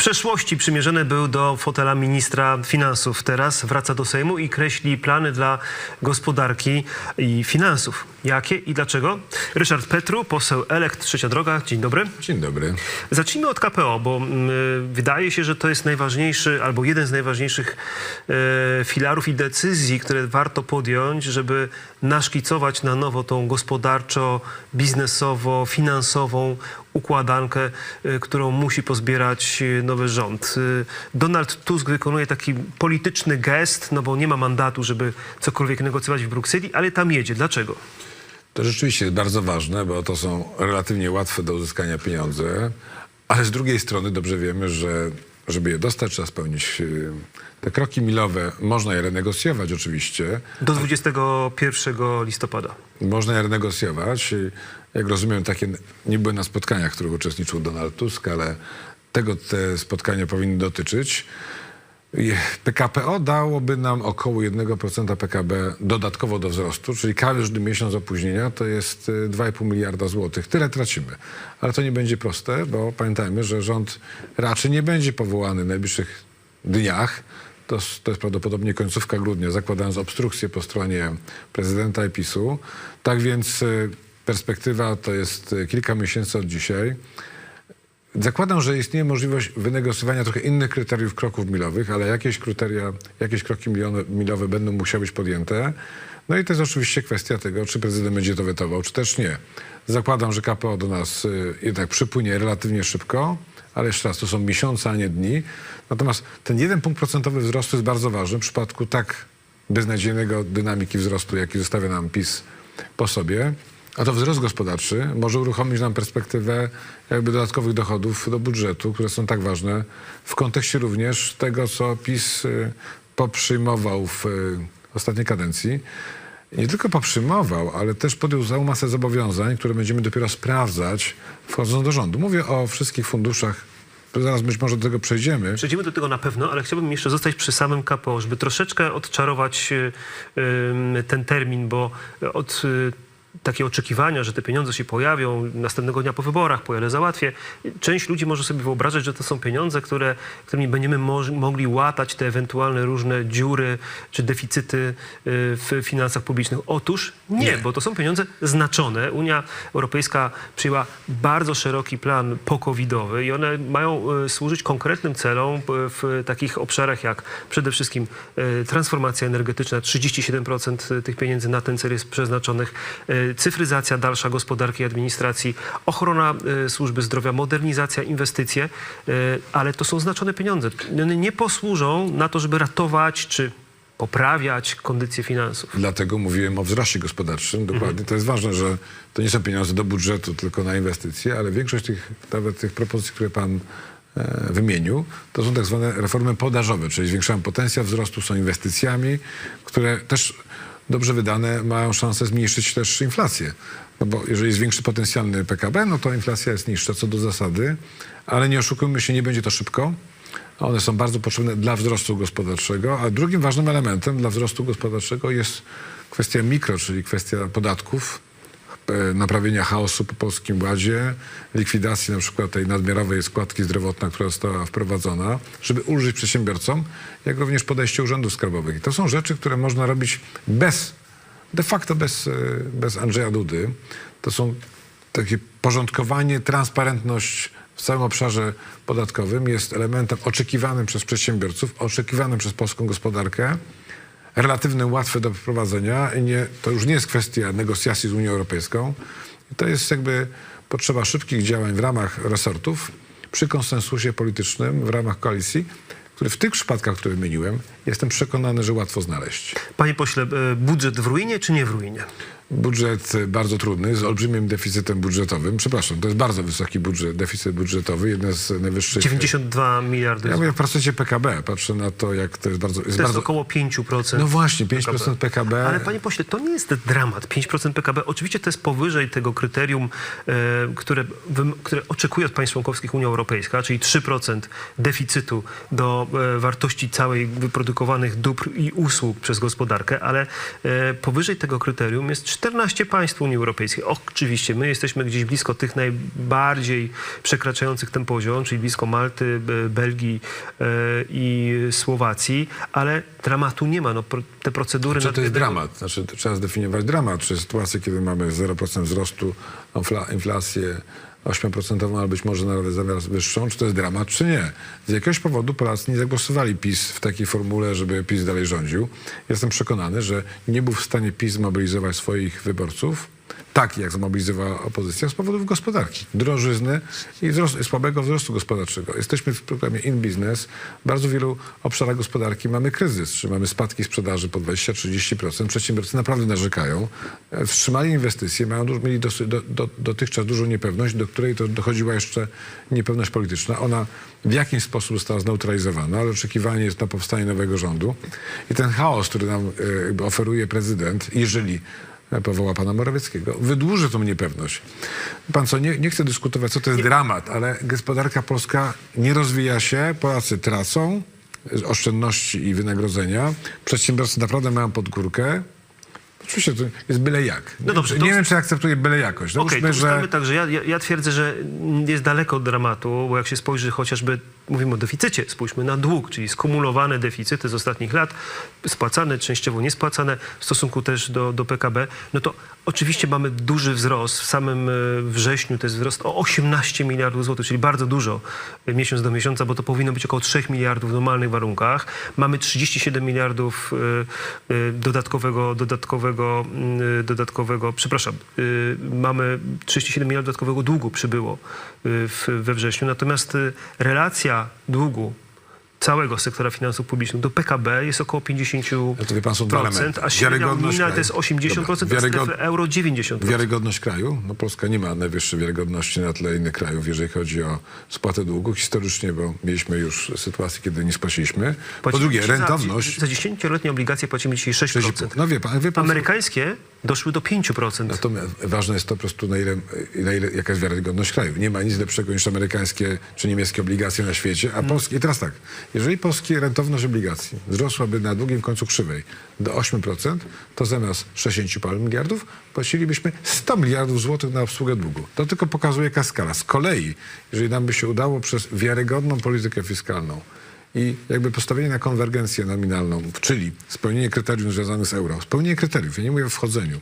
przeszłości przymierzony był do fotela ministra finansów. Teraz wraca do Sejmu i kreśli plany dla gospodarki i finansów. Jakie i dlaczego? Ryszard Petru, poseł Elekt Trzecia Droga. Dzień dobry. Dzień dobry. Zacznijmy od KPO, bo mm, wydaje się, że to jest najważniejszy albo jeden z najważniejszych e, filarów i decyzji, które warto podjąć, żeby naszkicować na nowo tą gospodarczo, biznesowo, finansową układankę, e, którą musi pozbierać e, nowy rząd. E, Donald Tusk wykonuje taki polityczny gest, no bo nie ma mandatu, żeby cokolwiek negocjować w Brukseli, ale tam jedzie. Dlaczego? To rzeczywiście jest bardzo ważne, bo to są relatywnie łatwe do uzyskania pieniądze, ale z drugiej strony dobrze wiemy, że żeby je dostać, trzeba spełnić te kroki milowe. Można je renegocjować oczywiście. Do 21 listopada. Można je renegocjować. Jak rozumiem, takie nie były na spotkaniach, w których uczestniczył Donald Tusk, ale tego te spotkania powinny dotyczyć. PKPO dałoby nam około 1% PKB dodatkowo do wzrostu, czyli każdy miesiąc opóźnienia to jest y, 2,5 miliarda złotych. Tyle tracimy. Ale to nie będzie proste, bo pamiętajmy, że rząd raczej nie będzie powołany w najbliższych dniach. To, to jest prawdopodobnie końcówka grudnia, zakładając obstrukcję po stronie prezydenta i. Tak więc y, perspektywa to jest y, kilka miesięcy od dzisiaj. Zakładam, że istnieje możliwość wynegocjowania trochę innych kryteriów kroków milowych, ale jakieś kryteria, jakieś kroki milowe będą musiały być podjęte. No i to jest oczywiście kwestia tego, czy prezydent będzie to wetował, czy też nie. Zakładam, że KPO do nas y, jednak przypłynie relatywnie szybko, ale jeszcze raz, to są miesiące, a nie dni. Natomiast ten jeden punkt procentowy wzrostu jest bardzo ważny w przypadku tak beznadziejnego dynamiki wzrostu, jaki zostawia nam PiS po sobie. A to wzrost gospodarczy może uruchomić nam perspektywę jakby dodatkowych dochodów do budżetu, które są tak ważne w kontekście również tego, co PiS y, poprzyjmował w y, ostatniej kadencji. Nie tylko poprzyjmował, ale też podjął całą masę zobowiązań, które będziemy dopiero sprawdzać wchodząc do rządu. Mówię o wszystkich funduszach, zaraz być może do tego przejdziemy. Przejdziemy do tego na pewno, ale chciałbym jeszcze zostać przy samym KPO, żeby troszeczkę odczarować y, ym, ten termin, bo od y, takie oczekiwania, że te pieniądze się pojawią następnego dnia po wyborach, po ile załatwię. Część ludzi może sobie wyobrażać, że to są pieniądze, które, którymi będziemy moż- mogli łatać te ewentualne różne dziury czy deficyty y, w finansach publicznych. Otóż nie, Nie. bo to są pieniądze znaczone. Unia Europejska przyjęła bardzo szeroki plan pokowidowy i one mają e, służyć konkretnym celom e, w takich obszarach jak przede wszystkim transformacja energetyczna, 37% tych pieniędzy na ten cel jest przeznaczonych, cyfryzacja dalsza gospodarki i administracji, ochrona e, służby zdrowia, modernizacja, inwestycje, e, ale to są znaczone pieniądze. One nie posłużą na to, żeby ratować czy poprawiać kondycję finansów. Dlatego mówiłem o wzroście gospodarczym. Dokładnie. To jest ważne, że to nie są pieniądze do budżetu, tylko na inwestycje, ale większość tych, nawet tych propozycji, które pan e, wymienił, to są tak zwane reformy podażowe, czyli zwiększają potencjał wzrostu, są inwestycjami, które też dobrze wydane mają szansę zmniejszyć też inflację. No bo jeżeli jest większy potencjalny PKB, no to inflacja jest niższa co do zasady, ale nie oszukujmy się, nie będzie to szybko. One są bardzo potrzebne dla wzrostu gospodarczego, a drugim ważnym elementem dla wzrostu gospodarczego jest kwestia mikro, czyli kwestia podatków, naprawienia chaosu po Polskim Ładzie, likwidacji na przykład tej nadmiarowej składki zdrowotnej, która została wprowadzona, żeby ulżyć przedsiębiorcom, jak również podejście urzędów skarbowych. I to są rzeczy, które można robić bez, de facto bez, e, bez Andrzeja Dudy. To są takie porządkowanie, transparentność w całym obszarze podatkowym jest elementem oczekiwanym przez przedsiębiorców, oczekiwanym przez polską gospodarkę, relatywnie łatwy do wprowadzenia nie, to już nie jest kwestia negocjacji z Unią Europejską. To jest jakby potrzeba szybkich działań w ramach resortów, przy konsensusie politycznym, w ramach koalicji, który w tych przypadkach, które wymieniłem, jestem przekonany, że łatwo znaleźć. Panie pośle, e, budżet w ruinie czy nie w ruinie? Budżet y, bardzo trudny, z olbrzymim deficytem budżetowym. Przepraszam, to jest bardzo wysoki budżet, deficyt budżetowy, jeden z najwyższych. 92 miliardy. Ja mówię w procencie PKB, patrzę na to, jak to jest bardzo... Jest To jest bardzo... około 5%. No właśnie, 5% PKB. Ale panie pośle, to nie jest dramat. 5% PKB. Oczywiście to jest powyżej tego kryterium, e, które, które oczekuje od państw członkowskich Unia Europejska, czyli 3% deficytu do e, wartości całej wyprodukowanych dóbr i usług przez gospodarkę, ale e, powyżej tego kryterium jest 14 państw Unii Europejskiej. Oczywiście my jesteśmy gdzieś blisko tych najbardziej przekraczających ten poziom, czyli blisko Malty, Belgii e, i Słowacji, ale dramatu nie ma. No, te procedury... Czy to jest dramat? Znaczy, trzeba zdefiniować dramat. Czy sytuację, kiedy mamy 0% wzrostu, infla, inflację 8% ale być może nawet zamiast wyższą, czy to jest dramat, czy nie? Z jakiegoś powodu Polacy nie zagłosowali PiS w takiej formule, żeby PiS dalej rządził. Jestem przekonany, że nie był w stanie PiS zmobilizować swoich wyborców tak, jak zmobilizowała opozycja z powodów gospodarki, drożyzny i wzrostu, słabego wzrostu gospodarczego. Jesteśmy w programie In Business. W bardzo wielu obszarach gospodarki mamy kryzys, czy mamy spadki sprzedaży po 20-30%. Przedsiębiorcy naprawdę narzekają. E, Wstrzymali inwestycje, mają, mieli do, do, dotychczas dużą niepewność, do której to dochodziła jeszcze niepewność polityczna. Ona w jakiś sposób została zneutralizowana, ale oczekiwanie jest na powstanie nowego rządu. I ten chaos, który nam jakby oferuje prezydent, jeżeli powoła pana Morawieckiego. Wydłuży tą niepewność. Pan co, nie, nie chcę dyskutować, co to jest dramat, ale gospodarka polska nie rozwija się, Polacy tracą oszczędności i wynagrodzenia, przedsiębiorcy naprawdę mają pod górkę. Oczywiście to jest byle jak. No dobrze, to- nie wiem, czy akceptuję byle jakość. Okej, Załóżmy, to że... tak, że ja, ja, ja twierdzę, że jest daleko od dramatu, bo jak się spojrzy chociażby, mówimy o deficycie, spójrzmy na dług, czyli skumulowane deficyty z ostatnich lat, spłacane, częściowo niespłacane w stosunku też do, do PKB, no to oczywiście mamy duży wzrost. W samym e, wrześniu to jest wzrost o 18 miliardów złotych, czyli bardzo dużo e, miesiąc do miesiąca, bo to powinno być około 3 miliardów w normalnych warunkach. Mamy 37 miliardów e, dodatkowego, dodatkowego, mm, dodatkowego, przepraszam, mamy 37 miliardów dodatkowego długu przybyło we wrześniu, natomiast e, długu całego sektora finansów publicznych do PKB jest około 50%, No to wie pan, są dwa elementy. a średnia unijna to jest 80%, Dobra, a wiarygod- strefy euro 90%. Wiarygodność kraju? No Polska nie ma najwyższej wiarygodności na tle innych krajów, jeżeli chodzi o spłatę długu historycznie, bo mieliśmy już sytuację, kiedy nie spłaciliśmy. Po drugie, rentowność... Za, za 10-letnie obligacje płacimy dzisiaj 6%. 6,5. No wie pan, wie pan Amerykańskie doszły do 5%. Natomiast ważne jest to po prostu, na ile, na ile, jaka jest wiarygodność kraju. Nie ma nic lepszego niż amerykańskie czy niemieckie obligacje na świecie, a polskie... I teraz tak, jeżeli polskie rentowność obligacji wzrosłaby na długim końcu krzywej do 8%, to zamiast 60 paru miliardów płacilibyśmy 100 miliardów złotych na obsługę długu. To tylko pokazuje jaka skala. Z kolei, jeżeli nam by się udało przez wiarygodną politykę fiskalną i jakby postawienie na konwergencję nominalną, czyli spełnienie kryterium związanych z euro, spełnienie kryteriów, ja nie mówię o wchodzeniu,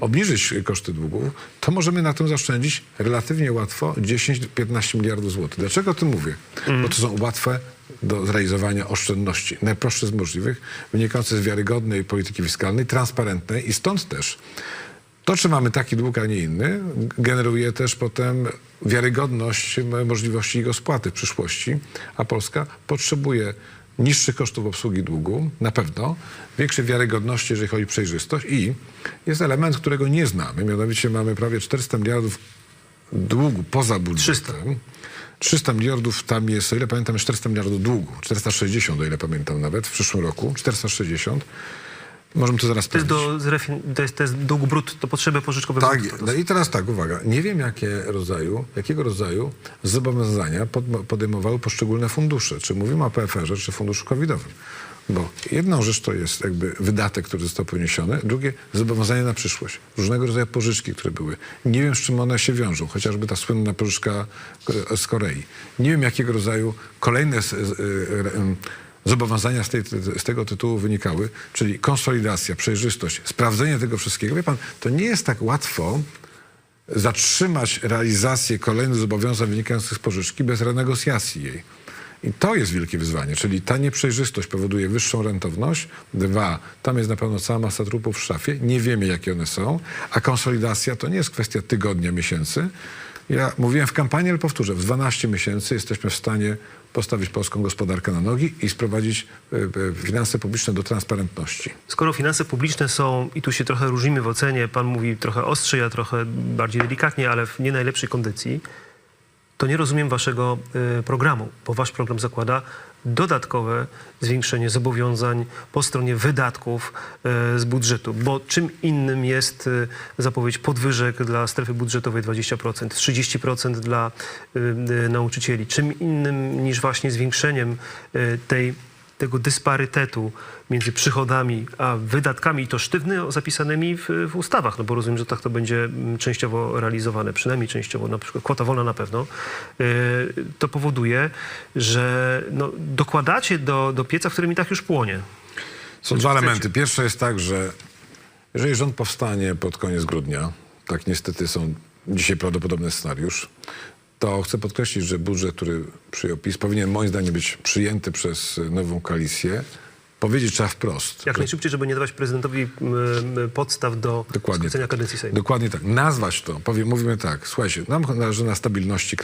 obniżyć koszty długów, to możemy na tym zaoszczędzić relatywnie łatwo 10-15 miliardów złotych. Dlaczego o tym mówię? Bo to są łatwe do zrealizowania oszczędności, najprostsze z możliwych, wynikające z wiarygodnej polityki fiskalnej, transparentnej i stąd też to, czy mamy taki dług, a nie inny, generuje też potem wiarygodność m- możliwości jego spłaty w przyszłości, a Polska potrzebuje niższych kosztów obsługi długu, na pewno, większej wiarygodności, jeżeli chodzi o przejrzystość i jest element, którego nie znamy, mianowicie mamy prawie 400 miliardów długu poza budżetem. 300 miliardów tam jest, o ile pamiętam, 400 miliardów długu. 460, o ile pamiętam nawet, w przyszłym roku. 460. Możemy to zaraz To jest, do, to jest, to jest dług brut, to potrzeby pożyczkowe. Tak, no i teraz tak, uwaga. Nie wiem, jakie rodzaju, jakiego rodzaju zobowiązania pod, podejmowały poszczególne fundusze. Czy mówimy o PFR-ze, czy funduszu covidowym. Bo jedną rzecz to jest jakby wydatek, który został poniesiony, drugie zobowiązanie na przyszłość. Różnego rodzaju pożyczki, które były. Nie wiem, z czym one się wiążą, chociażby ta słynna pożyczka z Korei. Nie wiem, jakiego rodzaju kolejne em, zobowiązania z, tej, z tego tytułu wynikały, czyli konsolidacja, przejrzystość, sprawdzenie tego wszystkiego. Wie pan, to nie jest tak łatwo zatrzymać realizację kolejnych zobowiązań wynikających z pożyczki bez renegocjacji jej. I to jest wielkie wyzwanie, czyli ta nieprzejrzystość powoduje wyższą rentowność. Dwa, tam jest na pewno cała masa trupów w szafie, nie wiemy jakie one są, a konsolidacja to nie jest kwestia tygodnia, miesięcy. Ja mówiłem w kampanii, ale powtórzę, w 12 miesięcy jesteśmy w stanie postawić polską gospodarkę na nogi i sprowadzić e, e, finanse publiczne do transparentności. Skoro finanse publiczne są, i tu się trochę różnimy w ocenie, pan mówi trochę ostrzej, ja trochę bardziej delikatnie, ale w nie najlepszej kondycji, to nie rozumiem waszego y, programu, bo wasz program zakłada dodatkowe zwiększenie zobowiązań po stronie wydatków y, z budżetu, bo czym innym jest y, zapowiedź podwyżek dla strefy budżetowej 20%, 30% dla y, nauczycieli, czym innym niż właśnie zwiększeniem tej tego dysparytetu między przychodami a wydatkami, i to sztywno zapisanymi w, w ustawach, no bo rozumiem, że tak to będzie mm, częściowo realizowane, przynajmniej częściowo, na przykład kwota wolna na pewno, yy, to powoduje, że no, dokładacie do, do pieca, w którym i tak już płonie. Są dwa elementy. Pierwsze jest tak, że jeżeli rząd powstanie pod koniec grudnia, tak niestety są dzisiaj prawdopodobny scenariusz, to chcę podkreślić, że budżet, który przyjął PiS, powinien moim zdaniem być przyjęty przez nową koalicję. Powiedzieć trzeba wprost. Jak że- najszybciej, żeby nie dawać prezydentowi podstaw do Dokładnie skrócenia tak. kadencji Sejmu. Dokładnie tak. Nazwać to. Powie, mówimy tak. Słuchajcie, nam zależy na stabilności,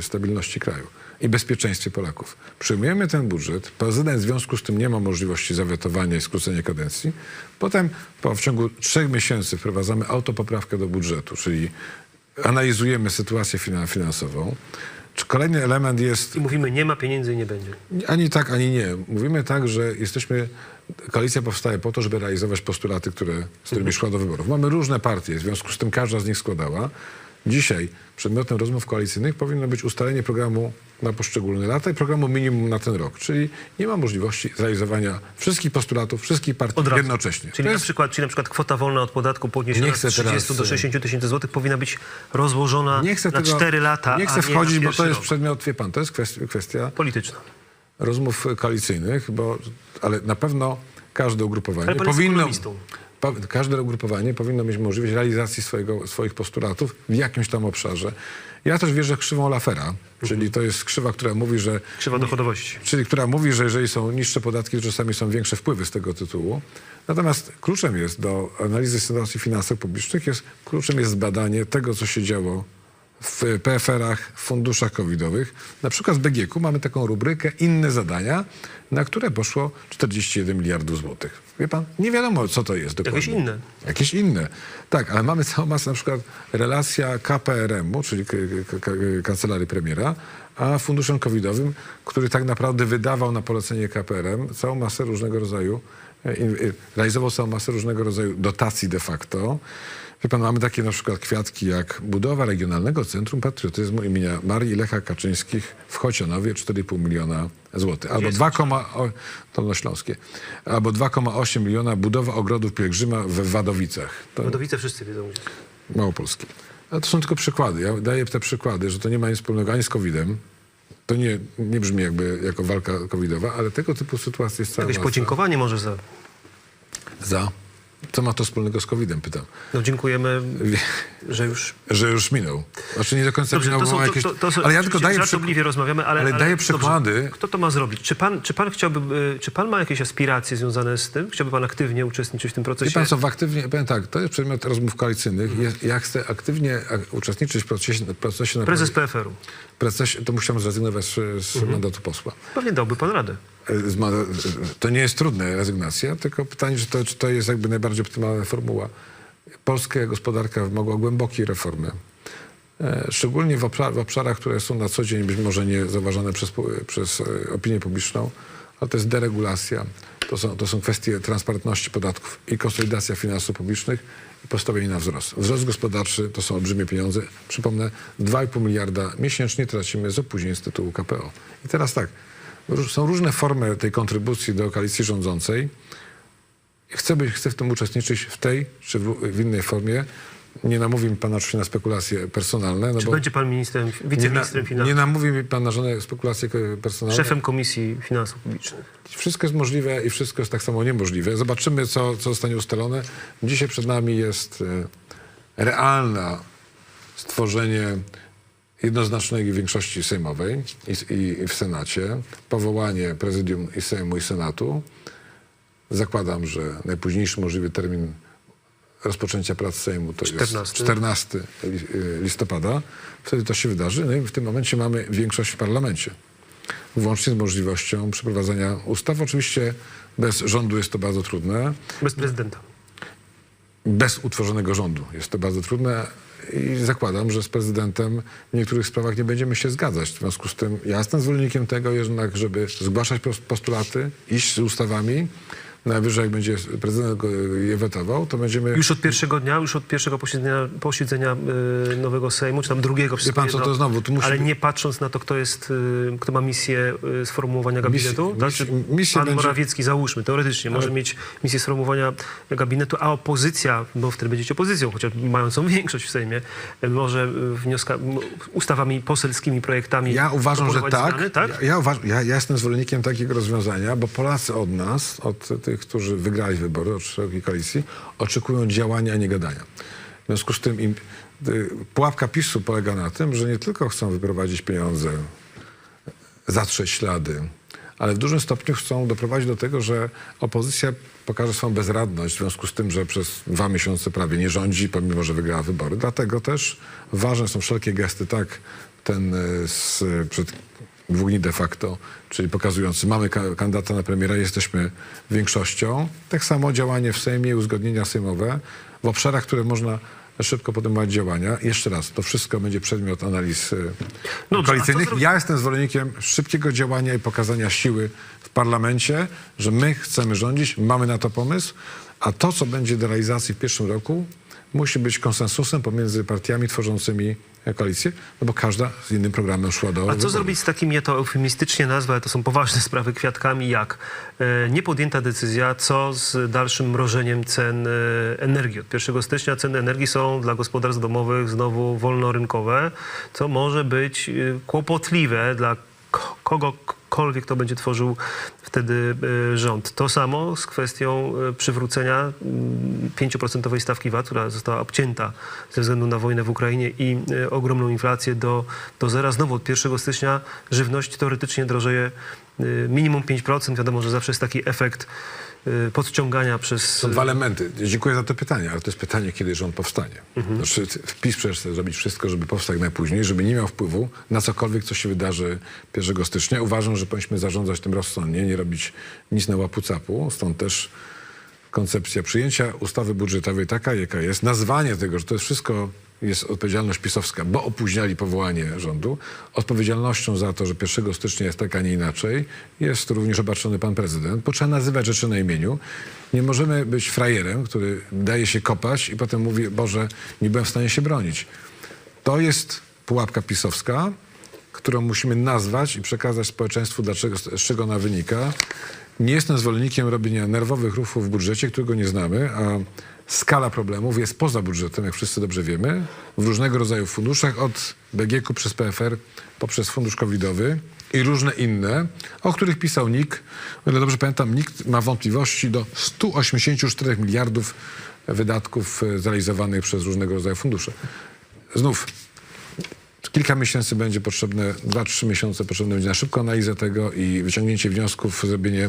stabilności kraju i bezpieczeństwie Polaków. Przyjmujemy ten budżet. Prezydent w związku z tym nie ma możliwości zawetowania i skrócenia kadencji. Potem po, w ciągu trzech miesięcy wprowadzamy autopoprawkę do budżetu, czyli analizujemy sytuację finan- finansową. Czy Kolejny element jest I mówimy, nie ma pieniędzy i nie będzie. ani tak, ani nie. Mówimy tak, że jesteśmy. Koalicja powstaje po to, żeby realizować postulaty, które, z którymi szła do wyborów. Mamy różne partie, w związku z tym każda z nich składała. Dzisiaj przedmiotem rozmów koalicyjnych powinno być ustalenie programu na poszczególne lata i programu minimum na ten rok. Czyli nie ma możliwości zrealizowania wszystkich postulatów, wszystkich partii Od razu. jednocześnie. Czyli, To na jest- przykład, czyli na przykład kwota wolna od podatku podniesiona Nie z chcę 30 teraz, do e, 60 tysięcy złotych powinna być rozłożona nie chcę na tego, 4 lata, Nie chcę a wchodzić, nie na bo to jest rok. przedmiot, wie pan, to jest kwestia, kwestia polityczna. rozmów koalicyjnych, bo, ale na pewno każde ugrupowanie Ale pan jest powinno, ekonomistą. Każde ugrupowanie powinno mieć możliwość realizacji swojego, swoich postulatów w jakimś tam obszarze. Ja też wierzę w krzywą Lafera, czyli to jest krzywa, która mówi, że Krzywa dochodowości. czyli która mówi, że jeżeli są niższe podatki, to czasami są większe wpływy z tego tytułu. Natomiast kluczem jest do analizy sytuacji finansów publicznych, jest, kluczem jest zbadanie tego, co się działo w PFR-ach, w funduszach covidowych. Na przykład w BGK mamy taką rubrykę inne zadania, na które poszło 41 miliardów złotych. Wie pan, nie wiadomo, co to jest dokładnie. Jakieś inne. Jakieś inne. Tak, ale mamy całą masę, na przykład relacja KPRM-u, czyli Kancelarii Premiera, a funduszem covidowym, który tak naprawdę wydawał na polecenie KPRM całą masę różnego rodzaju, realizował całą masę różnego rodzaju dotacji de facto. Wie pan, mamy takie na przykład kwiatki jak budowa Regionalnego Centrum Patriotyzmu imienia Marii Lecha Kaczyńskich w Chocianowie 4,5 miliona złotych. Albo jest 2, o, Dolnośląskie. Albo 2,8 miliona budowa ogrodów pielgrzyma w Wadowicach. To Wadowice wszyscy wiedzą. Małopolskie. Ale to są tylko przykłady. Ja daję te przykłady, że to nie ma nic wspólnego ani z COVID-em. To nie, nie brzmi jakby jako walka covidowa, ale tego typu sytuacji jest cała Jakieś masa. podziękowanie może za... Za? Co ma to wspólnego z COVID-em, pytam. No dziękujemy, że już... Że już minął. Znaczy nie do końca Dobrze, minął, to są, to, jakieś... to, to są, ale ja tylko daję, żartobliwie rozmawiamy, ale, ale daję dobrze, przykłady. Kto to ma zrobić? Czy pan, czy pan chciałby, y, czy pan ma jakieś aspiracje związane z tym? Chciałby pan aktywnie uczestniczyć w tym Wie procesie? pan co, w aktywnie, powiem tak, to jest przedmiot rozmów koalicyjnych. Ja, ja chcę aktywnie ak- uczestniczyć w procesie, procesie Prezes PFR-u. to musiałem zrezygnować z, z mandatu posła. Pewnie dałby pan radę. To nie jest trudna rezygnacja, tylko pytanie, czy to, czy to jest jakby najbardziej optymalna formuła. Polska gospodarka wymagała głębokiej reformy. E, Szczególnie w, obszar, w obszarach, które są na co dzień być może nie zauważane przez, przez e, opinię publiczną, ale to jest deregulacja, to są, to są kwestie transparentności podatków i konsolidacja finansów publicznych i postawienie na wzrost. Wzrost gospodarczy to są olbrzymie pieniądze. Przypomnę, 2,5 miliarda miesięcznie tracimy z opóźnień z tytułu KPO. I teraz tak, Są różne formy tej kontrybucji do koalicji rządzącej. Chcę, być, chcę w tym uczestniczyć w tej czy w, innej formie. Nie namówi mi pan oczywiście na spekulacje personalne. No Czy będzie pan ministrem, nie, na, wiceministrem nie finansów, namówi mi pan na żadne spekulacje personalne. szefem Komisji Finansów Publicznych? Wszystko jest możliwe i wszystko jest tak samo niemożliwe. Zobaczymy, co, co zostanie ustalone. Dzisiaj przed nami jest e, realne stworzenie jednoznacznej większości sejmowej i, i, w Senacie, powołanie prezydium i Sejmu i Senatu. Zakładam, że najpóźniejszy możliwy termin rozpoczęcia prac Sejmu to 14. jest 14 li- y, listopada. Wtedy to się wydarzy. No i w tym momencie mamy większość w parlamencie. Włącznie z możliwością przeprowadzenia ustaw. Oczywiście bez rządu jest to bardzo trudne. Bez prezydenta. Bez utworzonego rządu jest to bardzo trudne i zakładam, że z prezydentem w niektórych sprawach nie będziemy się zgadzać. W związku z tym ja jestem zwolennikiem tego jednak, żeby zgłaszać pos- postulaty, iść z ustawami, Najwyżej jak będzie prezydent go- je wetował, to będziemy... Już od pierwszego dnia, już od pierwszego posiedzenia, posiedzenia y, nowego Sejmu, czy tam drugiego, wszystko pan co, to znowu, musi ale nie patrząc na to, kto jest, y, kto ma misję sformułowania gabinetu. Misję- tak? misję- Czy misję pan będzie- Morawiecki, załóżmy, teoretycznie, może mieć misję sformułowania gabinetu, a opozycja, bo wtedy będziecie opozycją, chociaż mającą większość w Sejmie, może wnioska, ustawami poselskimi, projektami Ja uważam, że tak. Zmiany, tak? Ja, ja, uważ, ja, ja jestem zwolennikiem takiego rozwiązania, bo Polacy od nas, od tych, którzy wygrali wybory, od szerokiej koalicji, oczekują działania, a nie gadania. W związku z tym im, y, pułapka PiSu polega na tym, że nie tylko chcą wyprowadzić pieniądze, zatrzeć ślady, ale w dużym stopniu chcą doprowadzić do tego, że opozycja pokaże swoją bezradność w związku z tym, że przez dwa miesiące prawie nie rządzi, pomimo że wygrała wybory. Dlatego też ważne są wszelkie gesty, tak ten y, z, przed dwóch dni de facto, czyli pokazujący, mamy ka- kandydata na premiera, jesteśmy większością. Tak samo działanie w Sejmie, uzgodnienia sejmowe w obszarach, które można szybko podejmować działania. Jeszcze raz, to wszystko będzie przedmiot analiz Dobrze, a koalicyjnych. Ja jestem zwolennikiem szybkiego działania i pokazania siły w parlamencie, że my chcemy rządzić, mamy na to pomysł, a to, co będzie do realizacji w pierwszym roku, musi być konsensusem pomiędzy partiami tworzącymi koalicję, no bo każda z innym programem szła do A co wyborów. zrobić z takimi, ja to eufemistycznie nazwę, ale to są poważne sprawy, kwiatkami, jak e, niepodjęta decyzja, co z dalszym mrożeniem cen e, energii. Od 1 stycznia ceny energii są dla gospodarstw domowych znowu wolnorynkowe, co może być e, kłopotliwe dla ko- kogokolwiek, kto będzie tworzył wtedy e, rząd. To samo z kwestią e, przywrócenia mm, 5% stawki VAT, która została obcięta ze względu na wojnę w Ukrainie i e, ogromną inflację do, do zera. Znowu od 1 stycznia żywność teoretycznie drożeje minimum 5%. Wiadomo, że zawsze jest taki efekt podciągania przez... Są dwa elementy. Dziękuję za to pytanie, ale to jest pytanie, kiedy rząd powstanie. Znaczy, PiS przecież chce zrobić wszystko, żeby powstał najpóźniej, żeby nie miał wpływu na cokolwiek, co się wydarzy 1 stycznia. Uważam, że powinniśmy zarządzać tym rozsądnie, nie robić nic na łapu-capu. Stąd też koncepcja przyjęcia ustawy budżetowej taka, jaka jest. Nazwanie tego, że to jest wszystko jest odpowiedzialność pisowska, bo opóźniali powołanie rządu. Odpowiedzialnością za to, że 1 stycznia jest tak, a nie inaczej, jest również obarczony pan prezydent, bo trzeba nazywać rzeczy na imieniu. Nie możemy być frajerem, który daje się kopać i potem mówi, Boże, nie byłem w stanie się bronić. To jest pułapka pisowska, którą musimy nazwać i przekazać społeczeństwu, dlaczego, z czego ona wynika. Nie jestem zwolennikiem robienia nerwowych ruchów w budżecie, którego nie znamy, a skala problemów jest poza budżetem, jak wszyscy dobrze wiemy, w różnego rodzaju funduszach, od BGK przez PFR, poprzez fundusz covidowy i różne inne, o których pisał NIK. O ile dobrze pamiętam, NIK ma wątpliwości do 184 miliardów wydatków e, zrealizowanych przez różnego rodzaju fundusze. Znów, Kilka miesięcy będzie potrzebne, dwa, trzy miesiące potrzebne będzie na szybką analizę tego i wyciągnięcie wniosków, zrobienie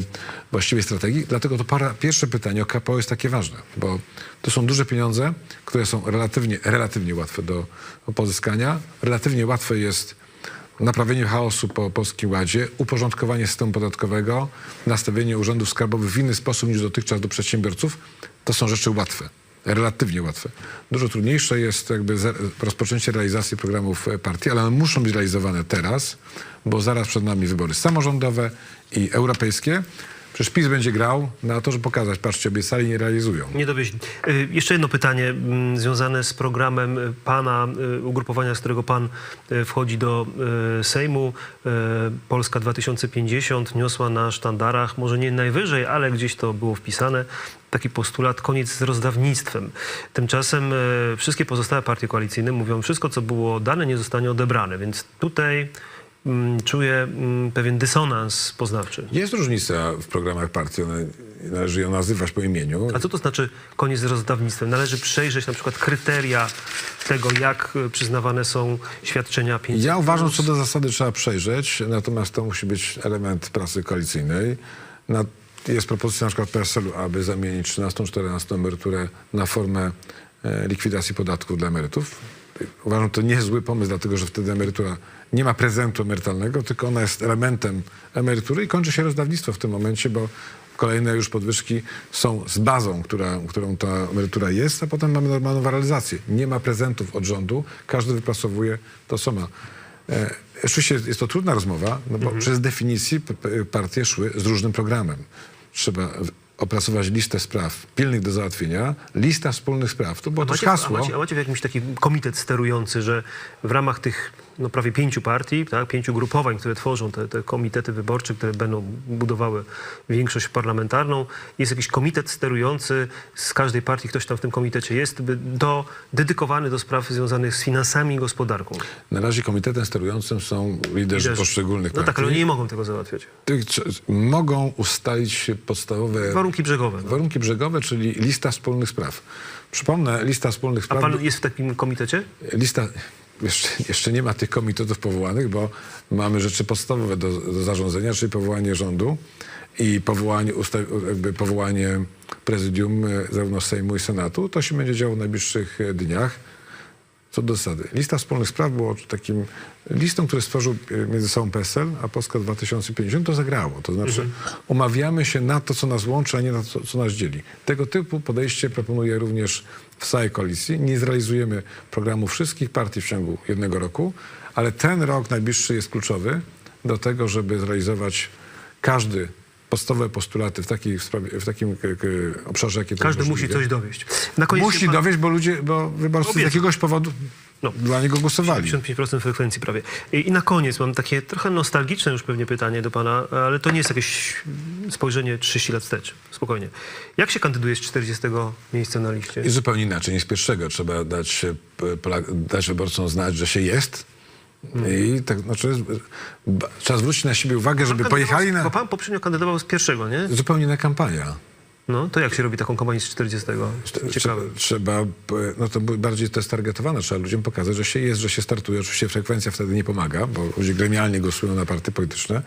właściwej strategii. Dlatego to para, pierwsze pytanie o KPO jest takie ważne, bo to są duże pieniądze, które są relatywnie, relatywnie łatwe do, pozyskania. Relatywnie łatwe jest naprawienie chaosu po Polskim Ładzie, uporządkowanie systemu podatkowego, nastawienie urzędów skarbowych w inny sposób niż dotychczas do przedsiębiorców. To są rzeczy łatwe relatywnie łatwe. Dużo trudniejsze jest jakby rozpoczęcie realizacji programów e, partii, ale one muszą być realizowane teraz, bo zaraz przed nami wybory samorządowe i europejskie. Przecież PiS będzie grał na to, żeby pokazać, patrzcie, obiecali, nie realizują. Nie dowieźli. Y, Jeszcze jedno pytanie mm, związane z programem pana, y, ugrupowania, z którego pan y, wchodzi do Sejmu. Polska 2050 niosła na sztandarach, może nie najwyżej, ale gdzieś to było wpisane, taki postulat koniec z rozdawnictwem. Tymczasem wszystkie pozostałe partie koalicyjne mówią, wszystko co było dane nie zostanie odebrane, więc tutaj mm, czuję mm, pewien dysonans poznawczy. Jest różnica w programach partii, one, należy ją nazywać po imieniu. A co to znaczy koniec z rozdawnictwem? Należy przejrzeć na przykład kryteria tego, jak y, przyznawane są świadczenia 500. Ja uważam, co do zasady trzeba przejrzeć, natomiast to musi być element pracy koalicyjnej. Na, jest propozycja na przykład PSL-u, aby zamienić 13, 14 emeryturę na formę e, likwidacji podatków dla emerytów. Uważam, to niezły pomysł, dlatego że wtedy emerytura nie ma prezentu emerytalnego, tylko ona jest elementem emerytury i kończy się rozdawnictwo w tym momencie, bo kolejne już podwyżki są z bazą, która, którą ta emerytura jest, a potem mamy normalną realizację. Nie ma prezentów od rządu, każdy wypracowuje to, co ma. E, oczywiście jest to trudna rozmowa, no bo przez definicji partie szły z różnym programem. Trzeba opracować listę spraw pilnych do załatwienia. Lista wspólnych spraw. To było też Macie, a, hasło. macie, a macie jakiś taki komitet sterujący, że w ramach tych no, prawie pięciu partii, tak, pięciu grupowań, które tworzą te, te komitety wyborcze, które będą budowały większość parlamentarną, jest jakiś komitet sterujący z każdej partii, ktoś tam w tym komitecie jest, do, dedykowany do spraw związanych z finansami i gospodarką. Na razie komitetem sterującym są liderzy Liderzy. poszczególnych No partii. tak, ale oni nie mogą tego załatwiać. Tych mogą ustalić podstawowe Warunki brzegowe. No. warunki brzegowe, czyli lista wspólnych spraw. Przypomnę, lista wspólnych A spraw... pan jest w takim komitecie? Lista, jeszcze, jeszcze nie ma tych komitetów powołanych, bo mamy rzeczy podstawowe do, do zarządzania, czyli powołanie rządu i powołanie, usta, powołanie prezydium e, zarówno Sejmu i Senatu. To się będzie działo w najbliższych e, dniach. Co do zasady. Lista wspólnych spraw było takim listą, który stworzył e, między sobą PSL, a Polska 2050. To zagrało. To znaczy umawiamy się na to, co nas łączy, a nie na to, co nas dzieli. Tego typu podejście proponuję również w całej koalicji. Nie zrealizujemy programu wszystkich partii w ciągu jednego roku, ale ten rok najbliższy jest kluczowy do tego, żeby zrealizować każdy podstawowe postulaty w, w takim obszarze, jakie to Każdy musi coś dowieść. Musi pan- dowieść, bo ludzie, bo wyborcy z jakiegoś powodu No. dla niego głosowali. 75% frekwencji prawie. I, I na koniec mam takie trochę nostalgiczne już pewnie pytanie do pana, ale to nie jest jakieś spojrzenie 30 lat wstecz. Spokojnie. Jak się kandyduje z 40 miejsca na liście? I zupełnie inaczej niż pierwszego. Trzeba dać, e, dać wyborcom znać, że się jest. I tak, znaczy, ba- trzeba zwrócić na siebie uwagę, żeby pojechali kandydował- Bo na pan poprzednio kandydował z pierwszego, nie? zupełnie inna kampania. No, to jak się robi taką kampanię z 40? Ciekawe. Trzeba, no to bardziej to jest targetowane. Trzeba ludziom pokazać, że się jest, że się startuje. Oczywiście frekwencja wtedy nie pomaga, bo ludzie gremialnie głosują na partie polityczne.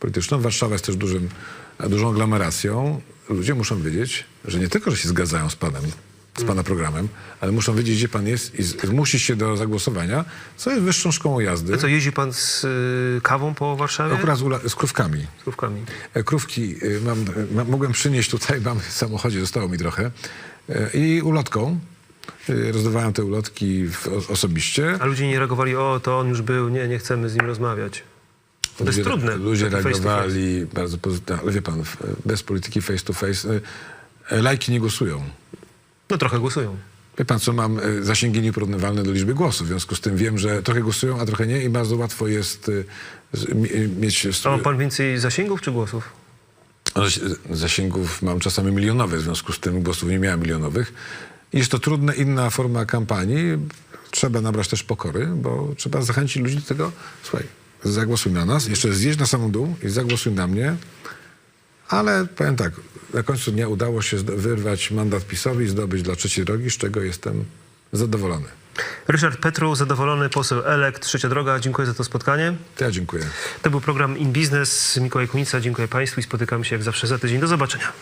polityczną. Warszawa jest też dużym, dużą aglomeracją. Ludzie muszą wiedzieć, że nie tylko, że się zgadzają z panem, z pana programem, ale muszą wiedzieć, gdzie pan jest i zmusić się do zagłosowania, co jest wyższą szkołą jazdy. A co, jeździł pan z y, kawą po Warszawie? Akurat z, ula- z krówkami. Z krówkami. E, Krówki y, mam, y, ma, mogłem przynieść tutaj, mam w samochodzie, zostało mi trochę. E, I ulotką. Y, Rozdawałem te ulotki w, o, osobiście. A ludzie nie reagowali, o, to on już był, nie, nie chcemy z nim rozmawiać. To jest trudne. Ludzie taki face to face. reagowali bardzo pozytywnie, ale wie pan, w- bez polityki face to face e, lajki nie głosują. No trochę głosują. Wie pan co, mam y, zasięgi nieporównywalne do liczby głosów, w związku z tym wiem, że trochę głosują, a trochę nie i bardzo łatwo jest mi- y, mieć... A ma pan więcej zasięgów czy głosów? Zaś- Zasięgów mam czasami milionowe, w związku z tym głosów nie miałem milionowych. Jest to trudna, inna forma kampanii. Trzeba nabrać też pokory, bo trzeba zachęcić ludzi do tego, słuchaj, zagłosuj na nas, jeszcze zjedź na samą dół i zagłosuj na mnie. Ale powiem tak, na końcu dnia udało się wyrwać mandat PiSowi i zdobyć dla trzeciej drogi, z czego jestem zadowolony. Ryszard Petru, zadowolony poseł Elekt, Trzecia Droga. Dziękuję za to spotkanie. Ja dziękuję. To był program In Business. Mikołaj Kunica, dziękuję Państwu i spotykamy się jak zawsze za tydzień. Do zobaczenia.